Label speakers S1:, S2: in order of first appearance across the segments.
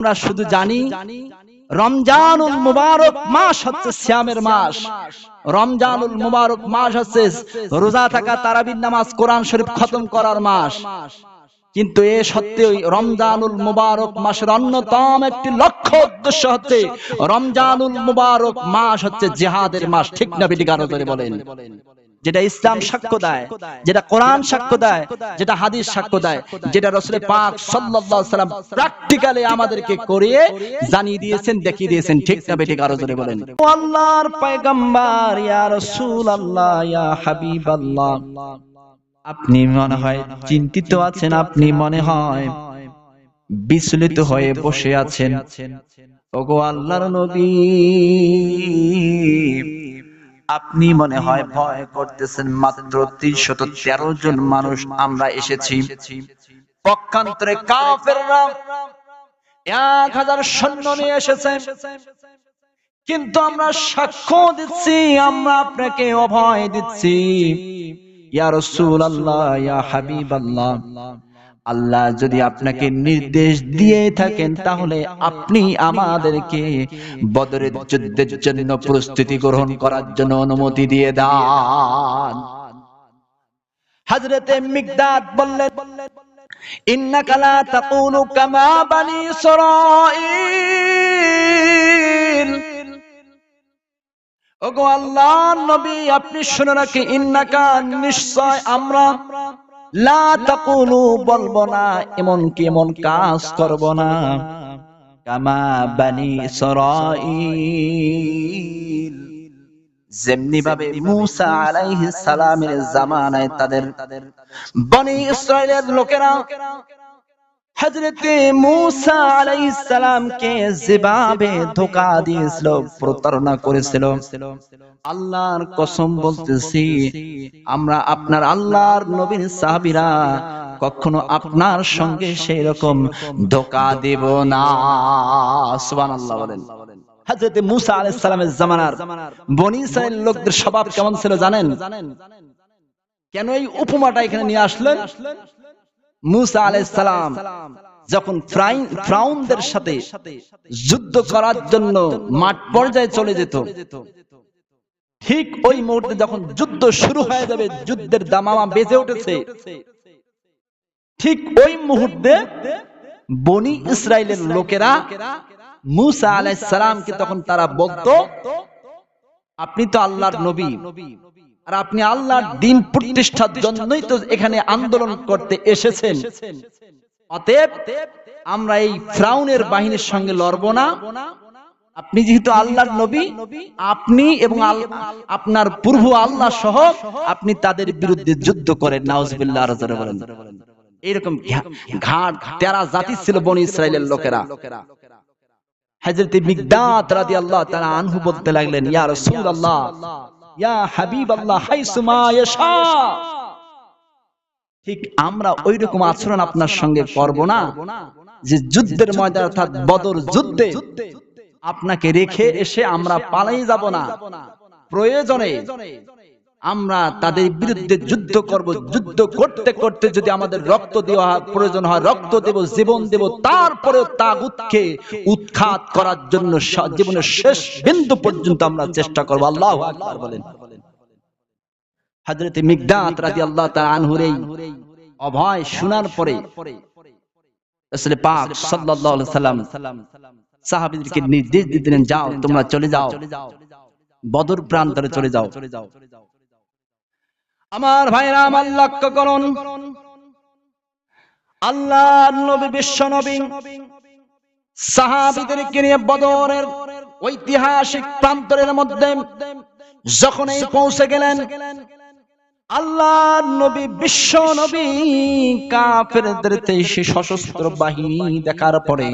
S1: আমরা শুধু জানি, রমজানুল মুবারক মাস হচ্ছে শ্যামের মাস। রমজানুল মুবারক মাস হচ্ছে রোজা থাকা তারাবির নামাজ কোরআন শরীফ খতম করার মাস। কিন্তু এ সত্ত্বেও রমজানুল মুবারক মাসের অন্যতম একটি লক্ষ্য উদ্দেশ্য হচ্ছে রমজানুল মুবারক মাস হচ্ছে জেহাদের মাস। ঠিক না বেটি করে বলেন। যেটা ইসলাম সাক্ষ্য দেয় যেটা কোরআন সাক্ষ্য দেয় যেটা হাদিস সাক্ষ্য দেয় যেটা রসুল পাক সাল্লাল্লাহু সাল্লাম প্র্যাকটিক্যালি আমাদেরকে করিয়ে জানিয়ে দিয়েছেন দেখিয়ে দিয়েছেন ঠিক না বেটি কারও জোরে বলেন। আল্লাহর পয়গম্বর ইয়া রাসূলুল্লাহ ইয়া হাবিবাল্লাহ। আপনি মনে হয় চিন্তিত আছেন আপনি মনে হয় বিচলিত হয়ে বসে আছেন। ওগো আল্লাহর নবী। আপনি মনে হয় ভয় করতেছেন মাত্র তিনশত তেরো জন মানুষ আমরা এসেছি। পক্ষান্তরে কাফেররা এক হাজার সৈন্য নিয়ে এসেছে। কিন্তু আমরা সাক্ষ্য দিচ্ছি আমরা আপনাকে অভয় দিচ্ছি। ইয়া রাসূল আল্লাহ ইয়া হাবিব আল্লাহ আল্লাহ যদি আপনাকে নির্দেশ দিয়ে থাকেন, তাহলে আপনি আমাদেরকে বদরের যুদ্ধের জন্য প্রস্তুতি গ্রহণ করার জন্য অনুমতি দিয়ে দান। হযরতে মিকদাদ বললেন, ইন্নাকা লা তাকুনু কামা বানি ইসরাঈল। ওগো আল্লাহ নবী, আপনি শুনে রাখি, ইন্নাকা নিশ্চয় আমরা বলব না এমন কি এমন কাজ করব না। কামা বানি ইসরাঈল। যেমনি ভাবে মুসা আলাইহিস সালামের জামানায় তাদের বনি ইসরাইলের লোকেরা হজরতে মুসা আলাইহিস সালামকে যেভাবে ধোকা দিয়েছিল, প্রতারণা করেছিল। আল্লাহর কসম বলতেছি, আমরা আপনার আল্লাহর নবীর সাহাবীরা কখনো আপনার সঙ্গে সেই রকম ধোকা দেব না। সুবহানাল্লাহ বলেন। হযরতে মুসা আলাইহিস সালামের জামানার বনি ইসরাইল লোকদের স্বভাব কেমন ছিল জানেন? কেন এই উপমাটা এখানে নিয়ে আসলেন? মুসা আলাইহিস সালাম যখন ফ্রাউনদের সাথে যুদ্ধ করার জন্য মাঠ পর্যায়ে চলে যেত, ঠিক ওই মুহূর্তে যখন যুদ্ধ শুরু হয়ে যাবে, যুদ্ধের দামামা বেজে উঠেছে, ঠিক ওই মুহূর্তে বনি ইসরায়েলের লোকেরা মুসা আলাইহিস সালামকে তখন তারা বলতো, আপনি তো আল্লাহর নবী। আর আপনি আল্লাহর দিন প্রতিষ্ঠার জন্যই তো এখানে আন্দোলন করতে এসেছেন। অতএব আমরা এই ফ্রাউনের বাহিনীর সঙ্গে লড়ব না। আপনি যেহেতু আল্লাহর নবী, আপনি এবং আপনার পূর্ব আল্লাহ সহ আপনি তাদের বিরুদ্ধে যুদ্ধ করেন। নাউজবিল্লাহ বলেন। এইরকম ঘাট, তেরা জাতি ছিল বনি ইসরায়েলের লোকেরা। হযরত মিকদাত রাদিয়াল্লাহু তাআলা আনহু বলতে লাগলেন, ইয়া রাসূলুল্লাহ ঠিক আমরা ওই রকম আচরণ আপনার সঙ্গে করব না, যে যুদ্ধের ময়দান অর্থাৎ বদর যুদ্ধে আপনাকে রেখে এসে আমরা পালাই যাব না। প্রয়োজনে আমরা তাদের বিরুদ্ধে যুদ্ধ করব, যুদ্ধ করতে করতে যদি আমাদের রক্ত দেওয়া প্রয়োজন হয়, রক্ত দেব, জীবন দেব তারপরে তাগুতকে উৎখাত করার জন্য জীবনের শেষ বিন্দু পর্যন্ত আমরা চেষ্টা করব। আল্লাহ আকবার বলেন। হযরতে মিকদাত রাদিয়াল্লাহু তাআলা আনহুর এই অভয় শোনার পরে রাসূল পাক সাল্লাল্লাহু আলাইহি সাল্লাম সাহাবীদেরকে নির্দেশ দিতেন যাও, তোমরা চলে যাও, বদর প্রান্তরে চলে যাও। আমার ভাইরা আমার লক্ষ্য করুন। আল্লাহ নবী, বিশ্ব নবী, সাহাবীদেরকে নিয়ে বদরের ঐতিহাসিক প্রান্তরের মধ্যে যখন এই পৌঁছে গেলেন আল্লাহ নবী, বিশ্ব নবী, কাফেরদের সে সশস্ত্র বাহিনী দেখার পরে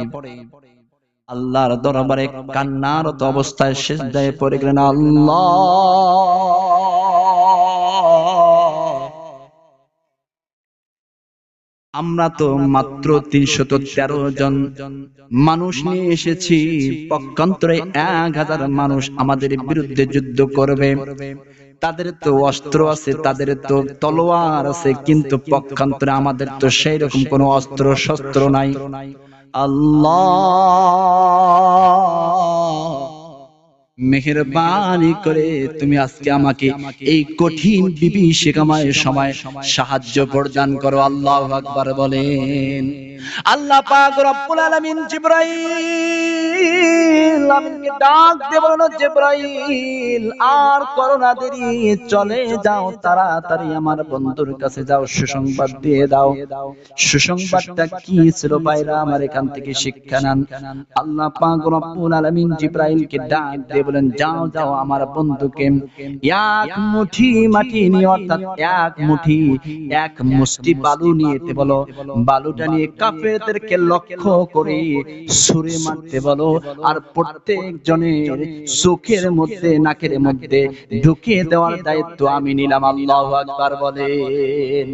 S1: আল্লাহর দরবারে কান্নারত অবস্থায় শেষ দায়ে পড়ে গেলেন। আল্লাহ আমরা তো মাত্র তিনশত তেরো জন মানুষ নিয়ে এসেছি। পক্ষান্তরে এক হাজার মানুষ আমাদের বিরুদ্ধে যুদ্ধ করবে। তাদের তো অস্ত্র আছে তাদের তো তলোয়ার আছে কিন্তু পক্ষান্তরে আমাদের তো সেই রকম কোনো অস্ত্র শস্ত্র নাই। আল্লাহ! মেহরবানি করে তুমি আজকে আমাকে এই কঠিন বিভীষিকাময় সময় সাহায্য প্রদান করো, আল্লাহ আকবার বলেন। আল্লাহ পাক রব্বুল আলামিন জিবরাইল আমিনকে ডাক আর করোনা দেরি, চলে যাও তাড়াতাড়ি, আমার বন্ধুর কাছে যাও, সুসংবাদ দিয়ে দাও। সুসংবাদটা কি ছিল আমার এখান থেকে শিক্ষা নেন। আল্লাহ পাক রব্বুল আলামিন জিবরাইলকে ডাক দিয়ে বলেন, যাও যাও আমার বন্ধুকে, এক মুঠি মাটি নিয়ে, অর্থাৎ এক মুঠি, এক মুষ্টি বালু নিয়ে বলো। বালুটা নিয়ে কাফেরদেরকে লক্ষ্য করে সুরে মারতে বলো আর প্রত্যেক জনের চোখের মধ্যে, নাকের মধ্যে ঢুকিয়ে দেওয়ার দায়িত্ব আমি নিলাম। আল্লাহু আকবার বলেন।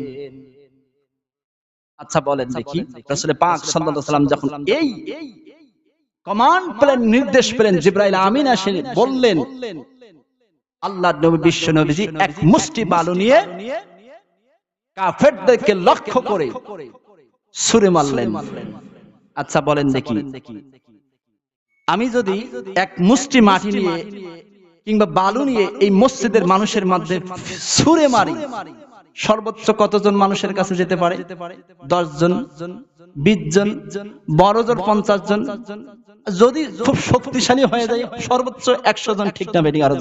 S1: আচ্ছা বলেন দেখি। রাসূল পাক সাল্লাল্লাহু আলাইহি সাল্লাম যখন এই কমান্ড পেলেন, নির্দেশ পেলেন, জিব্রাইল আমিন এসে বললেন আল্লাহ নবী, বিশ্ব নবীজি এক মুষ্টি বালু নিয়ে কাফেরদেরকে লক্ষ্য করে সুরে মারলেন। আচ্ছা বলেন দেখি। আমি যদি এক মুষ্টি মাটি নিয়ে কিংবা বালু নিয়ে এই মসজিদের মানুষের মধ্যে সুরে মারি সর্বোচ্চ কতজন মানুষের কাছে যেতে পারে? দশ জন বিশ জন বড় জন পঞ্চাশ জন যদি খুব শক্তিশালী হয়ে যায় সর্বোচ্চ একশো জন ঠিক না বেরিয়ে আরও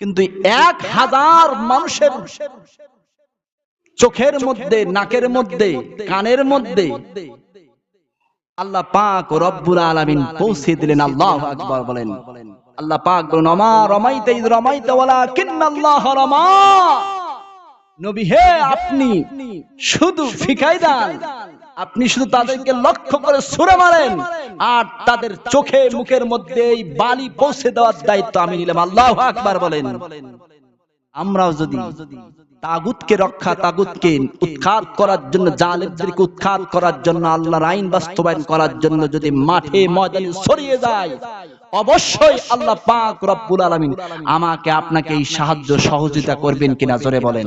S1: কিন্তু এক হাজার মানুষের চোখের মধ্যে নাকের মধ্যে কানের মধ্যে আল্লাহ পাক ও রব্বুল আলামিন পৌঁছে দিলেন, আল্লাহু আকবার বলেন। আল্লাহ পাক বলেন আমা রমাইতে রমাইতে ওয়ালাকিন্নাল্লাহ রমা। নবী, হে আপনি শুধু ফিকাই দেন আপনি শুধু তাদেরকে লক্ষ্য করে ছুড়ে মারেন আর তাদের চোখে মুখের মধ্যে এই বালি পৌঁছে দেওয়ার দায়িত্ব আমি নিলাম। আল্লাহ আকবার বলেন। আমরাও যদি তাগুতকে রক্ষা, তাগুতকে উৎখাত করার জন্য উৎখাত করার জন্য, আল্লাহর আইন বাস্তবায়ন করার জন্য যদি মাঠে ময়দানে যায়, অবশ্যই আল্লাহ পাক রব্বুল আলামিন আমাকে আপনাকে এই সাহায্য সহযোগিতা করবেন কিনা জোরে বলেন।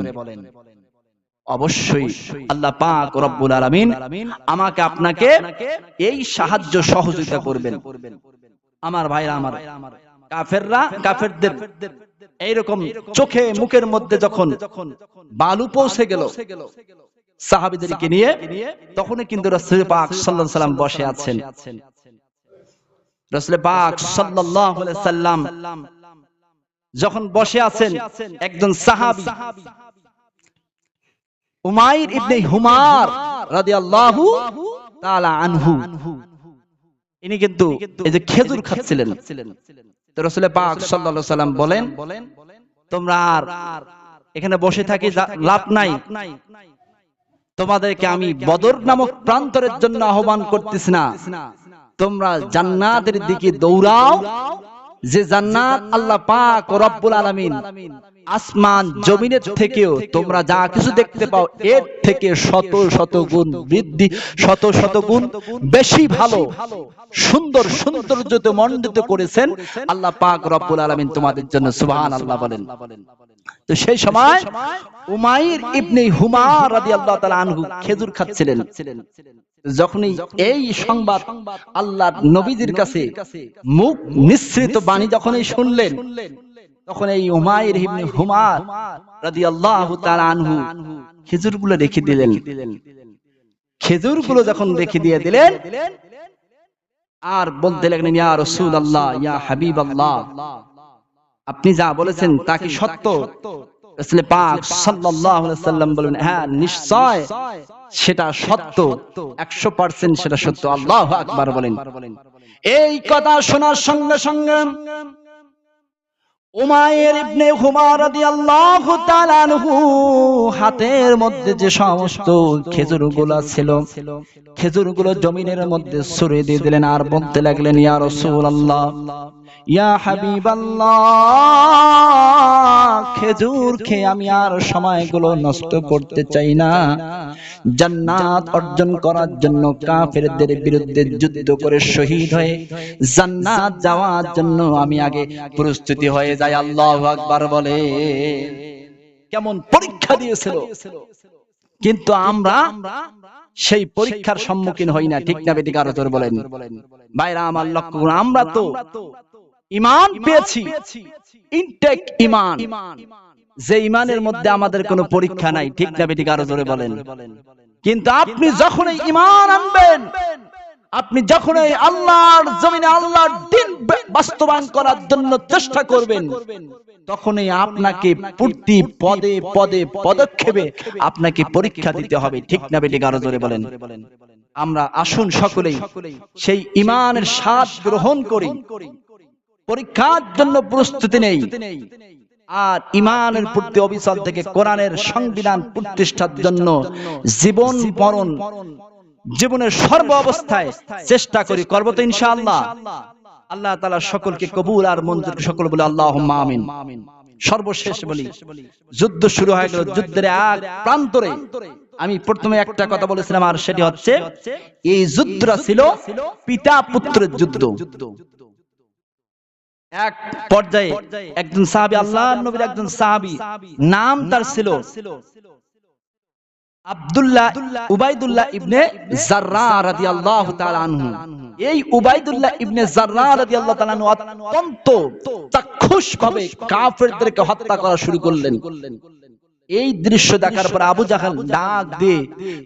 S1: অবশ্যই আল্লাহ পাক রব্বুল আলামিন আমাকে আপনাকে এই সাহায্য সহযোগিতা করবেন। আমার ভাইরা, আমার কাফেররা, কাফেরদের এইরকম চোখে মুখের মধ্যে যখন বালু পৌঁছে গেল সাহাবিদেরকে নিয়ে তখনই কিন্তু রাসূল পাক সাল্লাল্লাহু সাল্লাম বসে আছেন। রাসূল পাক সাল্লাল্লাহু সাল্লাম যখন বসে আছেন একজন সাহাবী উমাইর ইবনে হুমার রাদিয়াল্লাহু তাআলা আনহু। ইনি কিন্তু এই যে খেজুর খাচ্ছিলেন। পাক সাল্লাম বলেন তোমরা আর এখানে বসে থাকি লাভ নাই। তোমাদেরকে আমি বদর নামক প্রান্তরের জন্য আহ্বান করতেছি না। তোমরা জান্নাতের দিকে দৌড়াও যে জান্নাত আল্লাহ পাক রব্বুল আলামিন আসমান জমিনের থেকেও তোমরা যা কিছু দেখতে পাও এর থেকে শত শত গুণ বৃদ্ধি শত শত গুণ বেশি ভালো সুন্দর সৌন্দর্যতে মণ্ডিত করেছেন আল্লাহ পাক রব্বুল আলামিন তোমাদের জন্য সুবহান আল্লাহ বলেন। তো সেই সময় উমাইর ইবনে হুমার রাদিয়াল্লাহু তাআলা আনহু খেজুর খাচ্ছিলেন। যখনই এই সংবাদ আল্লাহ নবীজির কাছে মুখ নিঃসৃত বাণী যখনই শুনলেন তখন এই উমাইর ইবনে হুমার রাদিয়াল্লাহু তাআলা আনহু খেজুরগুলো রেখে দিলেন। খেজুরগুলো যখন রেখে দিয়ে দিলেন, আর বলতে লাগলেন, ইয়া রাসূলুল্লাহ, ইয়া হাবিবাল্লাহ, আপনি যা বলেছেন তা কি সত্য? রাসূল পাক সাল্লাল্লাহু আলাইহি সাল্লাম বলেন হ্যাঁ নিশ্চয় সেটা সত্য 100% সেটা সত্য। আল্লাহু আকবার বলেন। এই কথা শোনার সঙ্গে সঙ্গে উমায়ের ইবনে হুমার রাদিয়াল্লাহু তাআলা আনহু হাতের মধ্যে যে সমস্ত খেজুরগুলো ছিল, খেজুরগুলো জমিনের মধ্যে ছড়িয়ে দিয়ে দিলেন আর বলতে লাগলেন, ইয়া রাসূলুল্লাহ ইয়া হাবিবাল্লাহ খেজুর খেয়ে আমি আর সময়গুলো নষ্ট করতে চাই না। জান্নাত অর্জন করার জন্য কাফেরদের বিরুদ্ধে যুদ্ধ করে শহীদ হয়ে জান্নাত যাওয়ার জন্য আমি আগে প্রস্তুতি হয়ে যাই, আল্লাহু আকবার বলে। কেমন পরীক্ষা দিয়েছিল। কিন্তু আমরা সেই পরীক্ষার সম্মুখীন হই না, ঠিক না বেটি কারও বলেন। ভাইরা, আমার লক্ষ্য আমরা তো ইমান পেয়েছি। ইনটেক ইমান। যে ইমানের মধ্যে আমাদের কোনো পরীক্ষা নাই ঠিক না বেটি কারও জোরে বলেন। কিন্তু আপনি যখন এই ইমান আনবেন আপনি যখন এই আল্লাহর জমিনে আল্লাহর দিন বাস্তবায়ন করার জন্য চেষ্টা করবেন তখনই আপনাকে প্রতি পদে পদে পদক্ষেপে আপনাকে পরীক্ষা দিতে হবে ঠিক না বেটি কারও জোরে বলেন। আমরা আসুন সকলেই সেই ইমানের স্বাদ গ্রহণ করি। পরীক্ষার জন্য প্রস্তুতি নেই। আর ইমানের প্রতি অবিচল থেকে কোরআনের সংবিধান প্রতিষ্ঠার জন্য জীবন মরণ, জীবনের সর্ব অবস্থায় চেষ্টা করি করব তো ইনশাআল্লাহ। আল্লাহ তাআলা সকলকে কবুল আর মঞ্জুর সকল বলে আল্লাহ আমিন। সর্বশেষ বলি, যুদ্ধ শুরু হয়ে গেল যুদ্ধের এক প্রান্তরে। আমি প্রথমে একটা কথা বলেছিলাম আর সেটি হচ্ছে, এই যুদ্ধটা ছিল পিতা পুত্রের যুদ্ধ। এক পর্যায়ে একজন সাহাবি, আল্লাহ নবীর একজন সাহাবি, নাম তার ছিল আব্দুল্লাহ উবাইদুল্লাহ ইবনে এই উবাইদুল্লাহ ইবনে অত্যন্ত কাফেরদেরকে হত্যা করা শুরু করলেন। এই দৃশ্য দেখার পর আবু জাহাল ডাক দিয়ে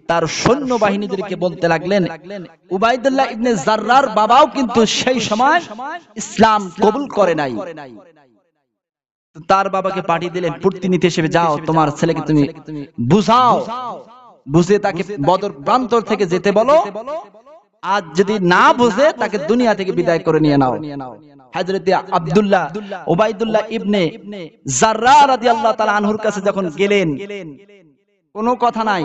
S1: তার সৈন্য বাহিনীদেরকে বলতে লাগলেন উবাইদুল্লাহ ইবনে জাররার বাবাও কিন্তু সেই সময় ইসলাম কবুল করে নাই। তার বাবাকে পাঠিয়ে দিলেন প্রতিনিধি হিসেবে যাও তোমার ছেলেকে তুমি বুঝাও। বুঝে তাকে বদর প্রান্তর থেকে যেতে বলো। আজ যদি না বুঝে তাকে দুনিয়া থেকে বিদায় করে নিয়ে নাও। হাজরত আব্দুল্লাহ ওবাইদুল্লাহ ইবনে জাররা রাদিয়াল্লাহু তাআলা আনহুর কাছে যখন গেলেন কোনো কথা নাই।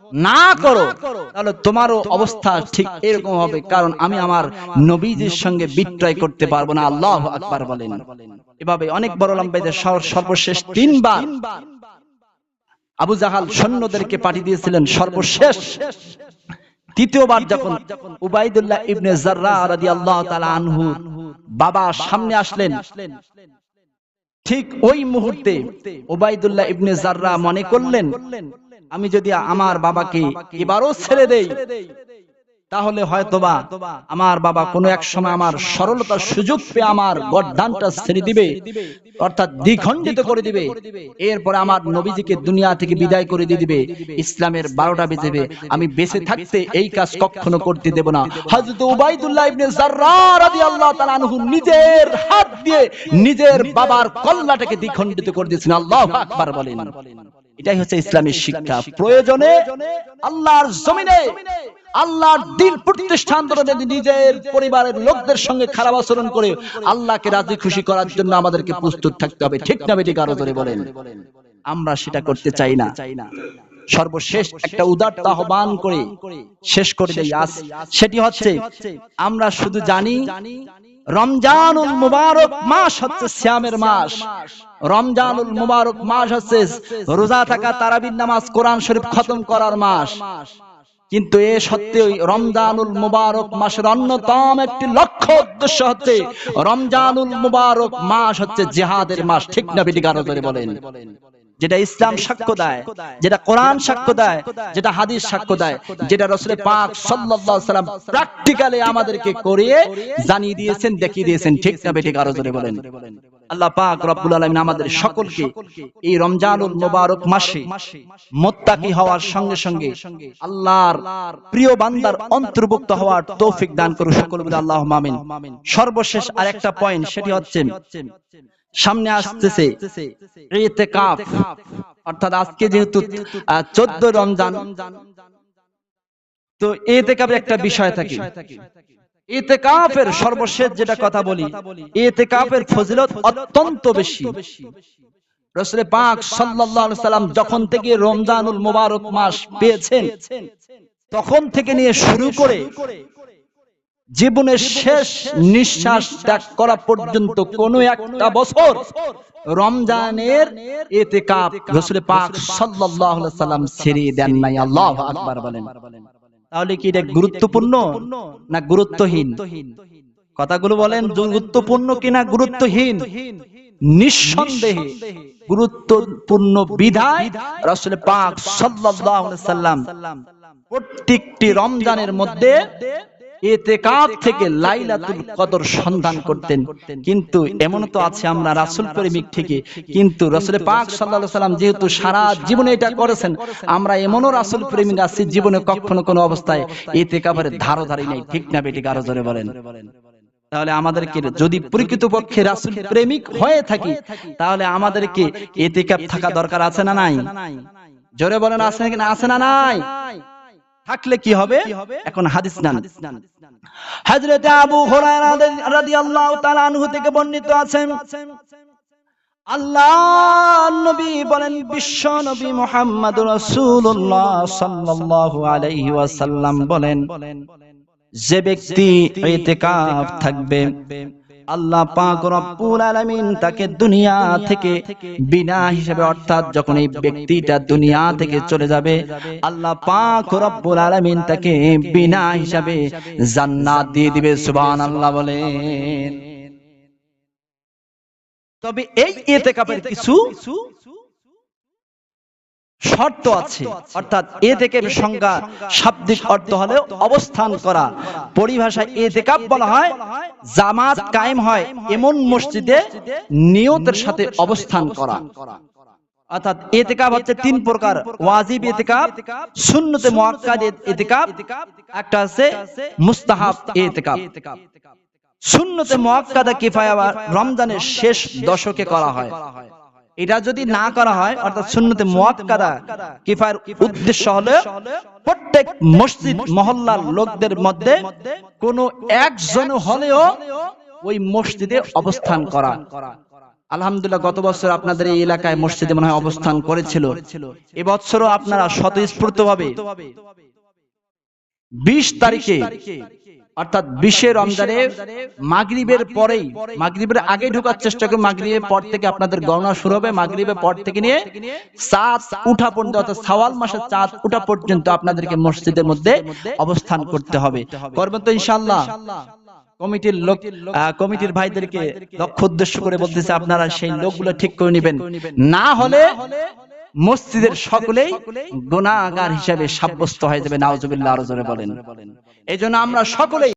S1: না করো তাহলে তোমারও অবস্থা ঠিক এরকম হবে কারণ আমি আমার নবীজির সঙ্গে বিক্রয় করতে পারব না আল্লাহ আকবার বলেন। এভাবে অনেক বড় লম্বাইদের সর্বশেষ তিনবার আবু জাহাল সৈন্যদেরকে পাঠিয়ে দিয়েছিলেন সর্বশেষ। তৃতীয়বার যখন উবাইদুল্লাহ ইবনে জাররা রাদিয়াল্লাহু তাআলা আনহু বাবা সামনে আসলেন। ঠিক ওই মুহূর্তে ওবাইদুল্লাহ ইবনে জাররা মনে করলেন আমি যদি আমার বাবাকে এবারও ছেড়ে দেই তাহলে হয়তোবা আমার বাবা কোনো এক সময় আমার সরলতার সুযোগ পেয়ে আমার গর্দানটা ছেড়ে দিবে অর্থাৎ দ্বিখণ্ডিত করে দিবে। এরপরে আমার নবীজিকে দুনিয়া থেকে বিদায় করে দিয়ে দিবে ইসলামের বারোটা বেজেবে আমি বেঁচে থাকতে এই কাজ কখনো করতে দেব না। হযরত উবাইদুল্লাহ ইবনে জাররা রাদিয়াল্লাহু তাআলা আনহু নিজের হাত দিয়ে নিজের বাবার কল্লাটাকে দ্বিখণ্ডিত করে দিয়েছেন। আল্লাহু আকবার বলেন। এটাই হচ্ছে ইসলামের শিক্ষা। প্রয়োজনে আল্লাহর জমিনে আল্লাহর দিন প্রতিষ্ঠান ধরে নিজের পরিবারের লোকদের সঙ্গে খারাপ আচরণ করে আল্লাহকে রাজি খুশি করার জন্য আমাদেরকে প্রস্তুত থাকতে হবে। ঠিক না বেটি কারও ধরে বলেন। আমরা সেটা করতে চাই না। সর্বশেষ একটা উদারতা আহ্বান করে শেষ করে দেই আজ। সেটি হচ্ছে আমরা শুধু জানি রমজানুল মুবারক মাস হচ্ছে শ্যামের মাস। রমজানুল মুবারক মাস হচ্ছে রোজা থাকা তারাবির নামাজ কোরআন শরীফ খতম করার মাস। কিন্তু এ সত্ত্বেও রমজানুল মুবারক মাসের অন্যতম একটি লক্ষ্য উদ্দেশ্য হচ্ছে রমজানুল মুবারক মাস হচ্ছে জেহাদের মাস। ঠিক না, বিটি বলেন। যেটা ইসলাম সাক্ষ্য দেয় যেটা কোরআন সাক্ষ্য দেয় যেটা হাদিস সাক্ষ্য দেয় যেটা রসুল পাক সাল্লাল্লাহু আলাইহি সাল্লাম প্র্যাকটিক্যালি আমাদেরকে করিয়ে জানিয়ে দিয়েছেন দেখিয়ে দিয়েছেন ঠিক না বেটি কারও জোরে বলেন। আল্লাহ পাক রব্বুল আলামিন আমাদের সকলকে এই রমজানুল মুবারক মাসে মুত্তাকি হওয়ার সঙ্গে সঙ্গে আল্লাহর প্রিয় বান্দার অন্তর্ভুক্ত হওয়ার তৌফিক দান করুন সকল বলে আল্লাহ মামিন সর্বশেষ আরেকটা পয়েন্ট সেটি হচ্ছে সামনে আসতেছে ইতিকাফ অর্থাৎ আজকে যেহেতু চোদ্দ রমজান। তো ইতিকাফের একটা বিষয় থাকে। ইতিকাফের সর্বশেষ যেটা কথা বলি ইতিকাফের ফজিলত অত্যন্ত বেশি। রসুল পাক সাল্লাল্লাহু আলাইহি সাল্লাম যখন থেকে রমজানুল মুবারক মাস পেয়েছেন তখন থেকে নিয়ে শুরু করে জীবনের শেষ নিঃশ্বাস ত্যাগ করা পর্যন্ত কোন একটা বছর রমজানের এতে কাপ রসুল পাক সাল্লাম ছেড়ে দেন নাই। আল্লাহু আকবার বলেন। তাহলে কি এটা গুরুত্বপূর্ণ না গুরুত্বহীন? কথাগুলো বলেন গুরুত্বপূর্ণ কিনা গুরুত্বহীন? নিঃসন্দেহে গুরুত্বপূর্ণ বিধায় রাসূল পাক সাল্লাম প্রত্যেকটি রমজানের মধ্যে এতেকাব থেকে লাইলাতুল কদর সন্ধান করতেন। কিন্তু এমন তো আছে আমরা রাসূল প্রেমিক ঠিকই কিন্তু রাসূল পাক সাল্লাল্লাহু সাল্লাম যেহেতু সারা জীবনে এটা করেছেন আমরা এমনও রাসূল প্রেমিক আছি জীবনে কখনো কোনো অবস্থায় এতেকাবের ধারো ধারি নাই ঠিক না বেটি কারও জোরে বলেন। তাহলে আমাদেরকে যদি প্রকৃতপক্ষে রাসূল প্রেমিক হয়ে থাকি তাহলে আমাদেরকে এতেকাব থাকা দরকার আছে না নাই? জোরে বলেন আছে না আছে না নাই? থাকলে কি হবে? এখন হাদিস নান। হযরত আবু হুরায়রা রাদিয়াল্লাহু তাআলা আনহু থেকে বর্ণিত আছেন আল্লাহ নবী বলেন বিশ্ব নবী মুহাম্মদ রাসূলুল্লাহ সাল্লাল্লাহু আলাইহি ওয়াসাল্লাম বলেন যে ব্যক্তি ইতিকাফ থাকবে আল্লাহ পাক রব্বুল আলামিন তাকে দুনিয়া থেকে বিনা হিসাবে, অর্থাৎ যখন এই ব্যক্তিটা দুনিয়া থেকে চলে যাবে, আল্লাহ পাক রব্বুল আলামিন তাকে বিনা হিসাবে জান্নাত দিয়ে দিবে, সুবহানাল্লাহ বলেন। তবে এই ইতিকাফের কিছু শর্ত আছে। অর্থাৎ এ থেকে সংজ্ঞা শাব্দিক অর্থ হলে অবস্থান করা। পরিভাষায় এ থেকে বলা হয় জামাত কায়েম হয় এমন মসজিদে নিয়তের সাথে অবস্থান করা। অর্থাৎ এতেকাব হচ্ছে তিন প্রকার। ওয়াজিব এতেকাব সুন্নতে মুআক্কাদ এতেকাব একটা আছে মুস্তাহাব এতেকাব সুন্নতে মুআক্কাদা কিফায়া বা রমজানের শেষ দশকে করা হয়। এটা যদি না করা হয়, অর্থাৎ সুন্নতে মুআক্কাদা কিফায়ের উদ্দেশ্য হলো প্রত্যেক মসজিদ, মহল্লার লোকদের মধ্যে কোন একজন হলেও ওই মসজিদে অবস্থান করা। আলহামদুলিল্লাহ, গত বছর আপনাদের এই এলাকায় মসজিদে মনে হয় অবস্থান করেছিল। এবছরও আপনারা স্বতঃস্ফূর্ত ভাবে বিশ তারিখে অর্থাৎ বিশে রমজানে মাগরিবের পরেই মাগরিবের আগে ঢোকার চেষ্টা করে মাগরিবের পর থেকে আপনাদের গণনা শুরু হবে। মাগরিবের পর থেকে নিয়ে চাঁদ উঠা পর্যন্ত অর্থাৎ সাওয়াল মাসের চাঁদ উঠা পর্যন্ত আপনাদেরকে মসজিদের মধ্যে অবস্থান করতে হবে। করবেন তো ইনশাআল্লাহ। কমিটির লোক কমিটির ভাইদেরকে লক্ষ্য উদ্দেশ্য করে বলতেছে আপনারা সেই লোকগুলো ঠিক করে নেবেন। না হলে মসজিদের সকলেই গুনাহগার হিসাবে সাব্যস্ত হয়ে যাবে নাউজুবিল্লাহ আরও জোরে বলেন। এই জন্য আমরা সকলেই